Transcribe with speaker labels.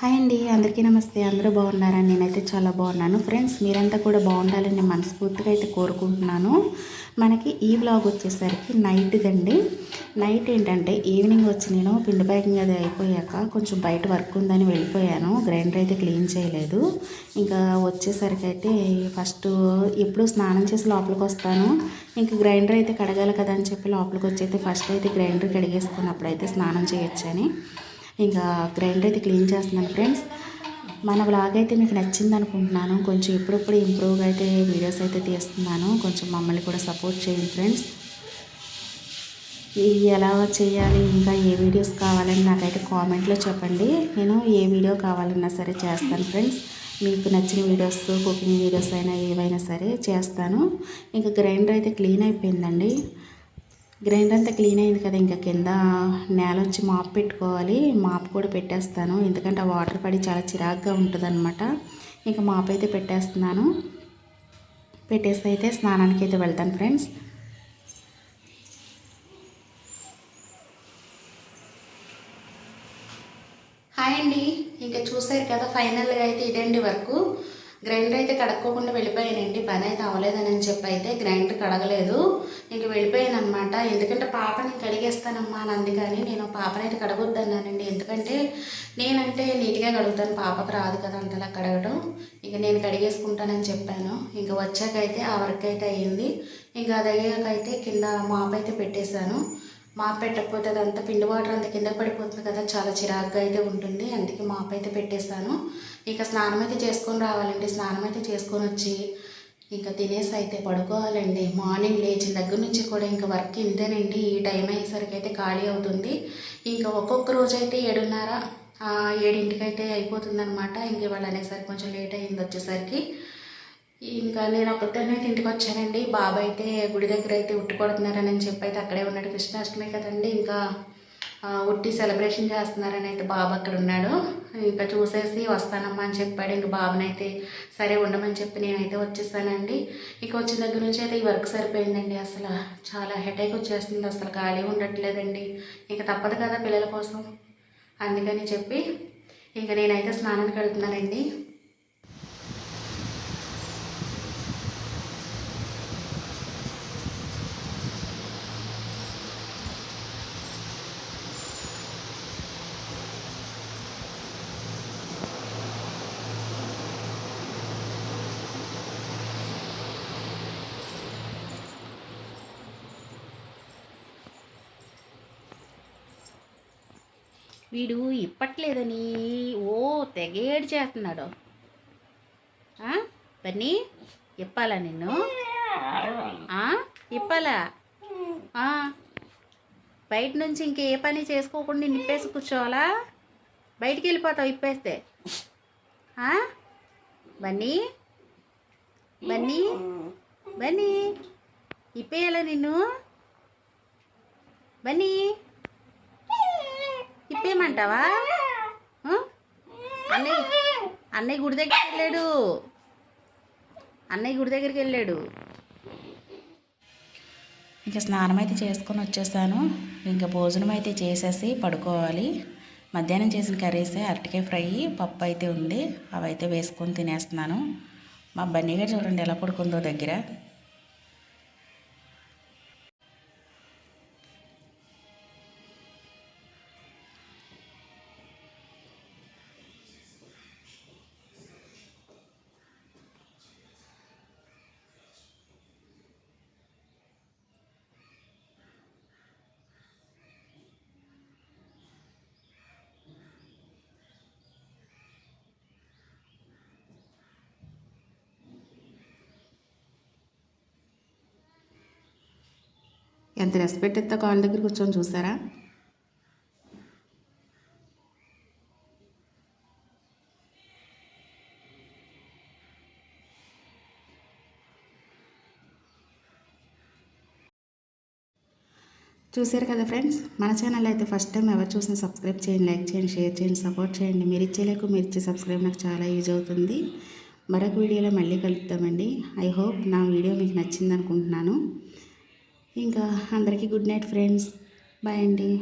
Speaker 1: Hi అండి అందరికీ నమస్తే. అందరూ బాగున్నారని నేనైతే చాలా బాగున్నాను. ఫ్రెండ్స్ మీరంతా కూడా బాగుండాలని నేను మనస్ఫూర్తిగా అయితే కోరుకుంటున్నాను. మనకి ఈ బ్లాగ్ వచ్చేసరికి నైట్దండి నైట్ ఏంటంటే ఈవినింగ్ వచ్చి నేను పిండి ప్యాకింగ్ అది అయిపోయాక కొంచెం బయట వర్క్ ఉందని వెళ్ళిపోయాను. గ్రైండర్ అయితే క్లీన్ చేయలేదు. ఇంకా వచ్చేసరికి అయితే ఫస్ట్ ఎప్పుడు స్నానం చేసి లోపలికి వస్తాను. ఇంకా గ్రైండర్ అయితే కడగాలి కదా అని చెప్పి లోపలికి వచ్చి అయితే ఫస్ట్ అయితే గ్రైండర్ కడిగేసుకున్నప్పుడు అయితే స్నానం చేయొచ్చని. ఇంకా గ్రైండర్ అయితే క్లీన్ చేస్తున్నాను ఫ్రెండ్స్. మన బ్లాగ్ అయితే మీకు నచ్చింది అనుకుంటున్నాను. కొంచెం ఎప్పుడప్పుడు ఇంప్రూవ్గా అయితే వీడియోస్ అయితే తీస్తున్నాను. కొంచెం మమ్మల్ని కూడా సపోర్ట్ చేయండి ఫ్రెండ్స్. ఇవి ఎలా చేయాలి ఇంకా ఏ వీడియోస్ కావాలని నాకైతే కామెంట్లో చెప్పండి. నేను ఏ వీడియో కావాలన్నా సరే చేస్తాను ఫ్రెండ్స్. మీకు నచ్చిన వీడియోస్ కుకింగ్ వీడియోస్ అయినా ఏవైనా సరే చేస్తాను. ఇంకా గ్రైండర్ అయితే క్లీన్ అయిపోయిందండి. గ్రైండర్ అంతా క్లీన్ అయింది కదా ఇంకా కింద నేల వచ్చి మాప్ పెట్టుకోవాలి. మాప్ కూడా పెట్టేస్తాను. ఎందుకంటే ఆ వాటర్ పడి చాలా చిరాగ్గా ఉంటుంది అనమాట ఇంకా మాప్ అయితే పెట్టేస్తున్నాను. పెట్టేసి అయితే స్నానానికి అయితే వెళ్తాను ఫ్రెండ్స్. హాయ్ అండి. ఇంకా చూసారు కదా ఫైనల్గా అయితే ఇదండి వరకు. గ్రైండర్ అయితే కడక్కోకుండా వెళ్ళిపోయానండి. పని అయితే అవ్వలేదని చెప్పి అయితే గ్రైండర్ కడగలేదు. ఇంక వెళ్ళిపోయాను అనమాట ఎందుకంటే పాపని కడిగేస్తానమ్మా అని అందుకని నేను పాపనైతే అయితే కడగొద్దన్నానండి ఎందుకంటే నేనంటే నీట్గా కడుగుతాను. పాపకు రాదు కదా అంతలా కడగడం. ఇంక నేను కడిగేసుకుంటానని చెప్పాను. ఇంక వచ్చాకైతే ఆ వర్క్ అయితే అయ్యింది. ఇంకా అది కింద మాప్ అయితే పెట్టేశాను. మాప్ పెట్టకపోతే అదంతా పిండి వాటర్ అంత కింద పడిపోతుంది కదా చాలా చిరాగ్గా అయితే ఉంటుంది. అందుకే మాప్ అయితే పెట్టేశాను. ఇక స్నానం అయితే చేసుకొని రావాలండి. స్నానం అయితే చేసుకొని వచ్చి ఇంకా తినేసి అయితే పడుకోవాలండి. మార్నింగ్ లేచిన దగ్గర నుంచి కూడా ఇంకా వర్క్ ఇంతేనండి. ఈ టైం అయ్యేసరికి అయితే ఖాళీ అవుతుంది. ఇంకా ఒక్కొక్క రోజు అయితే ఏడున్నర ఏడింటికి అయితే అయిపోతుంది అనమాట ఇంక ఇవాళ అనేసరికి కొంచెం లేట్ అయింది వచ్చేసరికి. ఇంకా నేను ఒకటనే ఇంటికి వచ్చానండి. బాబు అయితే గుడి దగ్గర అయితే ఉట్టుకొడుతున్నారని చెప్పి అయితే అక్కడే ఉన్నాడు కృష్ణాష్టమి కదండి. ఇంకా ఉట్టి సెలబ్రేషన్ చేస్తున్నారని అయితే బాబు అక్కడ ఉన్నాడు. ఇంకా చూసేసి వస్తానమ్మా అని చెప్పాడు. ఇంక బాబునైతే సరే ఉండమని చెప్పి నేనైతే వచ్చేసానండి. ఇక వచ్చిన దగ్గర నుంచి అయితే ఈ వర్క్ సరిపోయిందండి అసలు. చాలా హెడేక్ వచ్చేస్తుంది. అసలు ఖాళీ ఉండట్లేదండి. ఇక తప్పదు కదా పిల్లల కోసం. అందుకని చెప్పి ఇంకా నేనైతే స్నానానికి వెళ్తున్నానండి. వీడు ఇప్పట్లేదని ఓ తెగేడు చేస్తున్నాడు. బన్నీ ఇప్పాలా నిన్ను? ఇప్పాలా? బయట నుంచి ఇంకే పని చేసుకోకుండా నిప్పేసి కూర్చోవాలా? బయటికి వెళ్ళిపోతావు ఇప్పేస్తే. బన్నీ? బన్నీ? బన్నీ? ఇప్పేయాలా నిన్ను? బన్నీ? ఇప్పేయమంటావా అన్నయ్య అన్నయ్య గుడి దగ్గరికి వెళ్ళాడు. అన్నయ్య గుడి దగ్గరికి వెళ్ళాడు. ఇంకా స్నానం అయితే చేసుకొని వచ్చేసాను. ఇంకా భోజనం అయితే చేసేసి పడుకోవాలి. మధ్యాహ్నం చేసిన కర్రీసే అరటికాయ ఫ్రై పప్పు అయితే ఉంది. అవి అయితే వేసుకొని తినేస్తున్నాను. మా బన్నీగా చూడండి ఎలా పడుకుందో దగ్గర. ఎంత రెస్పెక్ట్ ఇస్తా కాళ్ళ దగ్గర కూర్చొని చూసారా? చూసారు కదా ఫ్రెండ్స్? మన ఛానల్ అయితే ఫస్ట్ టైం ఎవరు చూసిన సబ్స్క్రైబ్ చేయండి లైక్ చేయండి షేర్ చేయండి సపోర్ట్ చేయండి. మీరు ఇచ్చే లేకు మీరు ఇచ్చే సబ్స్క్రైబ్ నాకు చాలా యూజ్ అవుతుంది. మరొక వీడియోలో మళ్ళీ కలుపుతామండి ఐ హోప్ నా వీడియో మీకు నచ్చింది అనుకుంటున్నాను. ఇంకా అందరికీ గుడ్ నైట్ ఫ్రెండ్స్. బాయ్ అండి.